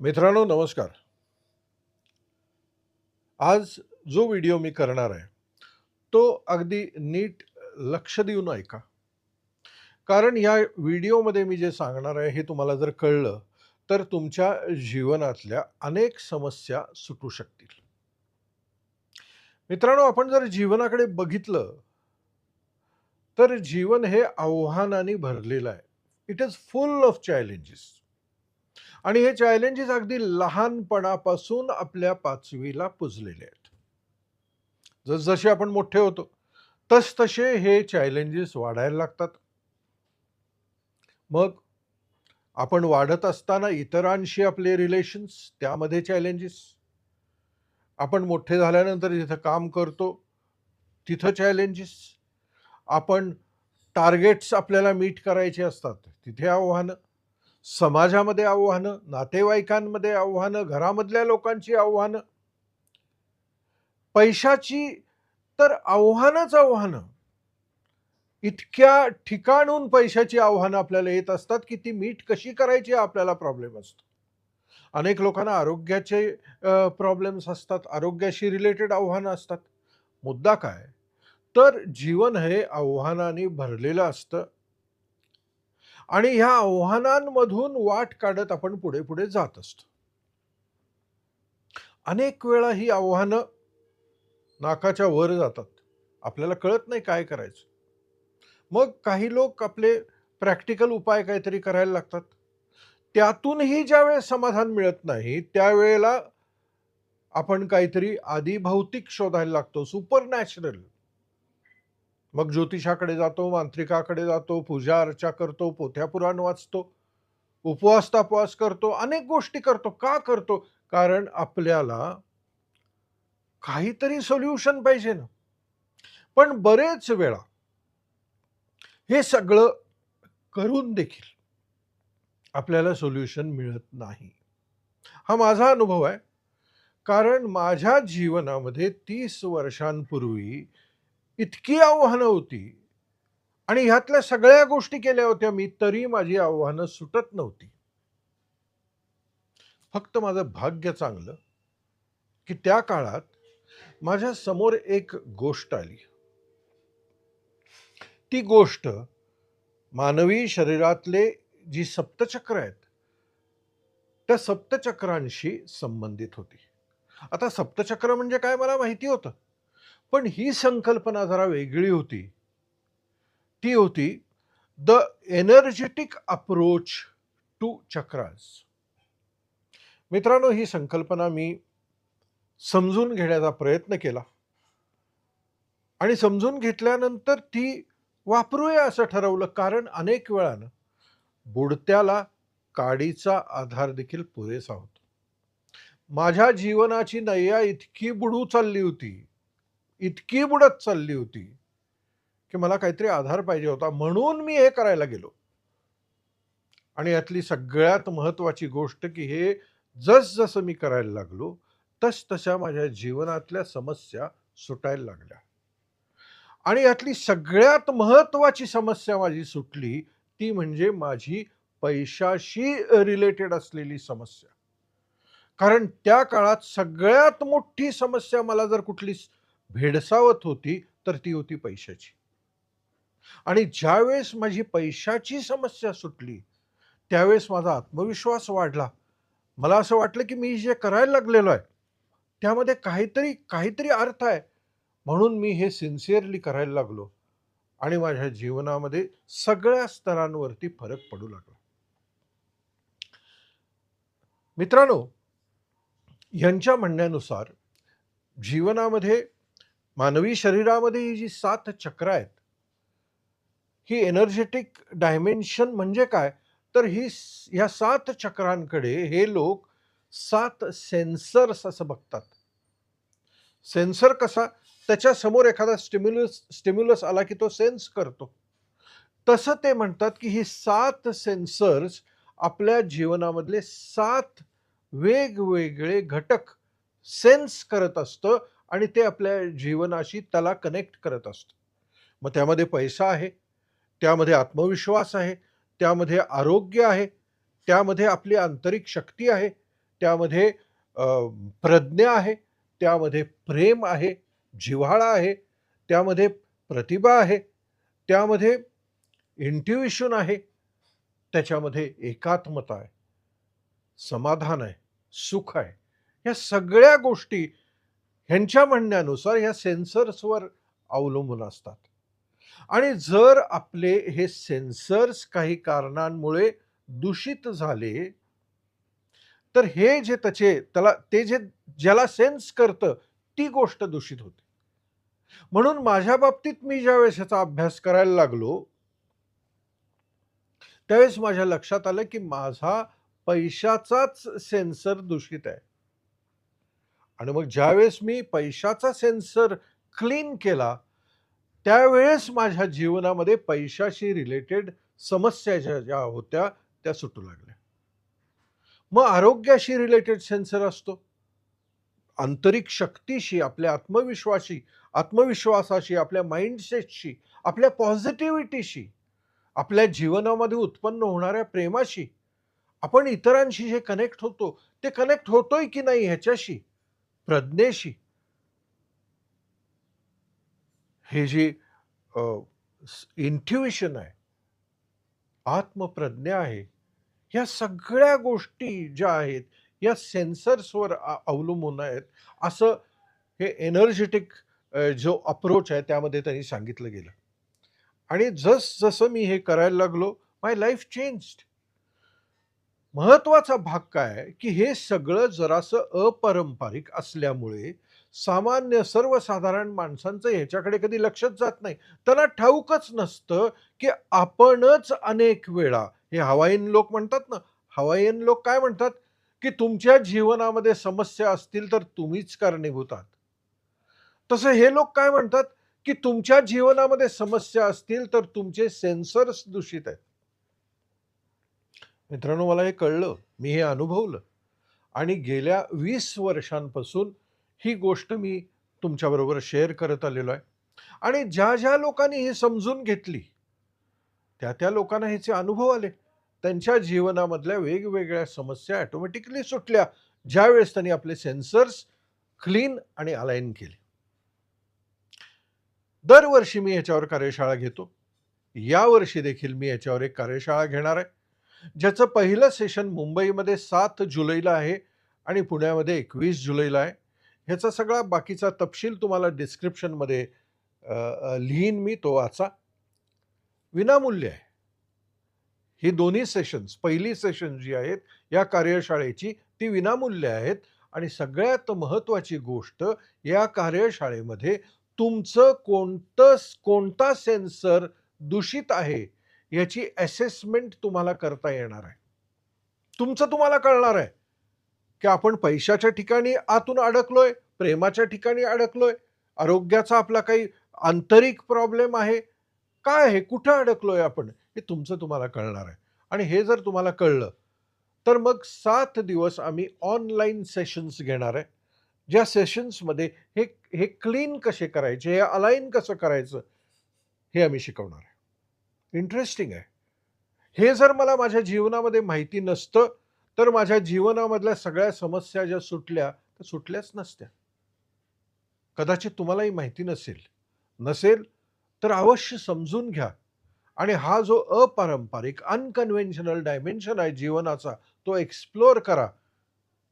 मित्रांनो नमस्कार. आज जो व्हिडिओ मी करणार आहे तो अगदी नीट लक्ष देऊन ऐका. कारण या व्हिडिओमध्ये मी जे सांगणार आहे हे तुम्हाला जर कळलं तर तुमच्या जीवनातल्या अनेक समस्या सुटू शकतील. मित्रांनो आपण जर जीवनाकडे बघितलं तर जीवन हे आव्हानाने भरलेलं आहे. It is full of challenges आणि हे चॅलेंजेस अगदी लहानपणापासून आपल्या पाचवीला पुजलेले आहेत. जसजसे आपण मोठे होतो तस तसे हे चॅलेंजेस वाढायला लागतात. मग आपण वाढत असताना इतरांशी आपले रिलेशन्स त्यामध्ये चॅलेंजेस आपण मोठे झाल्यानंतर जिथं काम करतो तिथं चॅलेंजेस आपण टार्गेट्स आपल्याला मीट करायचे असतात तिथे आव्हानं. समाजामध्ये आव्हानं नातेवाईकांमध्ये आव्हानं घरामधल्या लोकांची आव्हानं. पैशाची तर आव्हानच आव्हानं. इतक्या ठिकाणून पैशाची आव्हानं आपल्याला येत असतात की ती मीट कशी करायची आपल्याला प्रॉब्लेम असतो. अनेक लोकांना आरोग्याचे प्रॉब्लेम्स असतात आरोग्याशी रिलेटेड आव्हानं असतात. मुद्दा काय? तर जीवन हे आव्हानांनी भरलेलं असतं. आणि ह्या आव्हानांमधून वाट काढत आपण पुढे पुढे जात असतो. अनेक वेळा ही आव्हानं नाकाच्या वर जातात. आपल्याला कळत नाही काय करायचं. मग काही लोक आपले प्रॅक्टिकल उपाय काहीतरी करायला लागतात. त्यातूनही ज्यावेळेस समाधान मिळत नाही त्यावेळेला आपण काहीतरी आधी भौतिक शोधायला लागतो सुपर नॅचरल मग ज्योतिषाकडे जातो मांत्रिकाकडे जातो पूजा अर्चा करतो पोथ्या पुराण वाचतो उपवास तापवास करतो अनेक गोष्टी करतो. का करतो? कारण आपल्याला काहीतरी सोल्युशन पाहिजे ना. पण बरेच वेळा हे सगळं करून देखील आपल्याला सोल्युशन मिळत नाही. हा माझा अनुभव आहे. कारण माझ्या जीवनामध्ये तीस वर्षांपूर्वी इतकी आव्हानं होती. आणि ह्यातल्या सगळ्या गोष्टी केल्या होत्या मी तरी माझी आव्हानं सुटत नव्हती. फक्त माझं भाग्य चांगलं की त्या काळात माझ्यासमोर एक गोष्ट आली. ती गोष्ट मानवी शरीरातले जी सप्तचक्र आहेत त्या सप्तचक्रांशी संबंधित होती. आता सप्तचक्र म्हणजे काय मला माहिती होतं. पण ही संकल्पना जरा वेगळी होती. ती होती the energetic approach to chakras. मित्रांनो ही संकल्पना मी समजून घेण्याचा प्रयत्न केला. आणि समजून घेतल्यानंतर ती वापरूया असं ठरवलं कारण अनेक वेळानं बुडत्याला काडीचा आधार देखील पुरेसा होतो. माझ्या जीवनाची नैया इतकी बुडू चालली होती इतकी बुडत चालली होती की मला काहीतरी आधार पाहिजे होता म्हणून मी हे करायला गेलो. आणि यातली सगळ्यात महत्त्वाची गोष्ट की हे जसजसं मी करायला लागलो तस तशा माझ्या जीवनातल्या समस्या सुटायला लागल्या. आणि यातली सगळ्यात महत्वाची समस्या माझी सुटली ती म्हणजे माझी पैशाशी रिलेटेड असलेली समस्या. कारण त्या काळात सगळ्यात मोठी समस्या मला जर कुठली भेडसावत होती तर ती होती पैशाची. आणि ज्यावेळेस माझी पैशाची समस्या सुटली त्यावेळेस माझा आत्मविश्वास वाढला. मला असं वाटलं की मी जे करायला लागलेलो आहे त्यामध्ये काहीतरी काहीतरी अर्थ आहे. म्हणून मी हे सिन्सिअरली करायला लागलो आणि माझ्या जीवनामध्ये सगळ्या स्तरांवरती फरक पडू लागला. मित्रांनो यांच्या म्हणण्यानुसार जीवनामध्ये मानवी शरीरामध्ये ही जी सात चक्र आहेत ही एनर्जेटिक डायमेन्शन म्हणजे काय? तर ही ह्या सात चक्रांकडे हे लोक सात सेन्सर्स असं बघतात. सेन्सर कसा? त्याच्यासमोर एखादा स्टिम्युलस स्टिम्युलस आला की तो सेन्स करतो. तसं ते म्हणतात की ही सात सेन्सर्स आपल्या जीवनामधले सात वेगवेगळे घटक सेन्स करत असतं. आणि ते आपल्या जीवनाशी त्याला कनेक्ट करत असतं. मग त्यामध्ये पैसा आहे त्यामध्ये आत्मविश्वास आहे त्यामध्ये आरोग्य आहे त्यामध्ये आपली आंतरिक शक्ती आहे त्यामध्ये प्रज्ञा आहे त्यामध्ये प्रेम आहे जिव्हाळा आहे त्यामध्ये प्रतिभा आहे त्यामध्ये इंट्युशन आहे त्याच्यामध्ये एकात्मता आहे समाधान आहे सुख आहे. ह्या सगळ्या गोष्टी ह्यांच्या म्हणण्यानुसार ह्या सेन्सर्सवर अवलंबून असतात. आणि जर आपले हे सेन्सर्स काही कारणांमुळे दूषित झाले तर हे जे त्याचे त्याला ते जे ज्याला सेन्स करतं ती गोष्ट दूषित होते. म्हणून माझ्या बाबतीत मी ज्यावेळेस ह्याचा अभ्यास करायला लागलो त्यावेळेस माझ्या लक्षात आलं की माझा पैशाचाच सेन्सर दूषित आहे. आणि मग ज्यावेळेस मी पैशाचा सेन्सर क्लीन केला त्यावेळेस माझ्या जीवनामध्ये पैशाशी रिलेटेड समस्या ज्या ज्या होत्या त्या सुटू लागल्या. मग आरोग्याशी रिलेटेड सेन्सर असतो. आंतरिक शक्तीशी आपल्या आत्मविश्वाशी आत्मविश्वासाशी आपल्या माइंडसेटशी आपल्या पॉझिटिव्हिटीशी आपल्या जीवनामध्ये उत्पन्न होणाऱ्या प्रेमाशी आपण इतरांशी जे कनेक्ट होतो ते कनेक्ट होतोय की नाही ह्याच्याशी? प्रज्ञेशी. हे जे इंट्युएशन आहे आत्मप्रज्ञा आहे ह्या सगळ्या गोष्टी ज्या आहेत या सेन्सर्सवर अवलंबून आहेत असं हे एनर्जेटिक जो अप्रोच आहे त्यामध्ये त्यांनी सांगितलं गेलं. आणि जस जसं मी हे करायला लागलो माय लाईफ चेंज्ड महत्त्वाचा भाग काय की हे सगळं जरासं अपारंपरिक असल्यामुळे सामान्य सर्वसाधारण माणसांचं ह्याच्याकडे कधी लक्षच जात नाही. त्यांना ठाऊकच नसतं की आपणच अनेक वेळा हे हवाईन लोक म्हणतात ना हवाईन लोक काय म्हणतात? की तुमच्या जीवनामध्ये समस्या असतील तर तुम्हीच कारणीभूत आहात. तसं हे लोक काय म्हणतात? की तुमच्या जीवनामध्ये समस्या असतील तर तुमचे सेन्सर्स दूषित आहेत. मित्रांनो मला हे कळलं. मी हे अनुभवलं. आणि गेल्या वीस वर्षांपासून ही गोष्ट मी तुमच्याबरोबर शेअर करत आलेलो आहे. आणि ज्या ज्या लोकांनी हे समजून घेतली त्या त्या लोकांना ह्याचे अनुभव आले. त्यांच्या जीवनामधल्या वेगवेगळ्या समस्या ॲटोमॅटिकली सुटल्या. ज्यावेळेस त्यांनी आपले सेन्सर्स क्लीन आणि अलाइन केले. दरवर्षी मी याच्यावर कार्यशाळा घेतो. यावर्षी देखील मी याच्यावर एक कार्यशाळा घेणार आहे. ज्याचं पहिलं सेशन मुंबईमध्ये सात जुलैला आहे आणि पुण्यामध्ये एकवीस जुलैला आहे. ह्याचा सगळा बाकीचा तपशील तुम्हाला डिस्क्रिप्शनमध्ये लिहीन मी तो वाचा. विनामूल्य आहे. ही दोन्ही सेशन्स पहिली सेशन जी आहेत या कार्यशाळेची ती विनामूल्य आहेत. आणि सगळ्यात महत्त्वाची गोष्ट या कार्यशाळेमध्ये तुमचं कोणतं कोणता सेन्सर दूषित आहे याची असेसमेंट तुम्हाला करता येणार आहे. तुमचं तुम्हाला कळणार आहे की आपण पैशाच्या ठिकाणी आतून अडकलोय प्रेमाच्या ठिकाणी अडकलोय आरोग्याचा आपला काही आंतरिक प्रॉब्लेम आहे. काय आहे? कुठं अडकलोय आपण? हे तुमचं तुम्हाला कळणार आहे. आणि हे जर तुम्हाला कळलं तर मग सात दिवस आम्ही ऑनलाईन सेशन्स घेणार आहे. ज्या सेशन्समध्ये हे हे क्लीन कसे करायचे हे अलाईन कसं करायचं हे आम्ही शिकवणार आहे. इंटरेस्टिंग आहे. हे जर मला माझ्या जीवनामध्ये माहिती नसतं तर माझ्या जीवनामधल्या सगळ्या समस्या ज्या सुटल्या त्या सुटल्याच नसत्या. कदाचित तुम्हालाही माहिती नसेल. नसेल तर अवश्य समजून घ्या. आणि हा जो अपारंपरिक अनकन्व्हेन्शनल डायमेन्शन आहे जीवनाचा तो एक्सप्लोअर करा.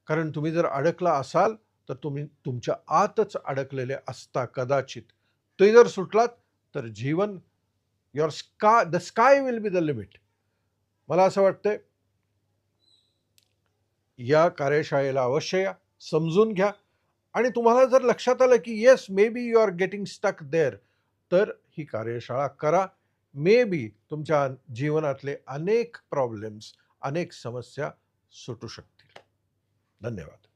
कारण तुम्ही जर अडकला असाल तर तुम्ही तुमच्या आतच अडकलेले असता कदाचित. ते जर सुटलात तर जीवन your sky the sky will be the limit मला असं वाटतंय या कार्यशाळेला अवश्य या समजून घ्या. आणि तुम्हाला जर लक्षात आलं की yes maybe you are getting stuck there तर ही कार्यशाळा करा. मे बी तुमच्या जीवनातले अनेक प्रॉब्लेम्स अनेक समस्या सुटू शकतील. धन्यवाद.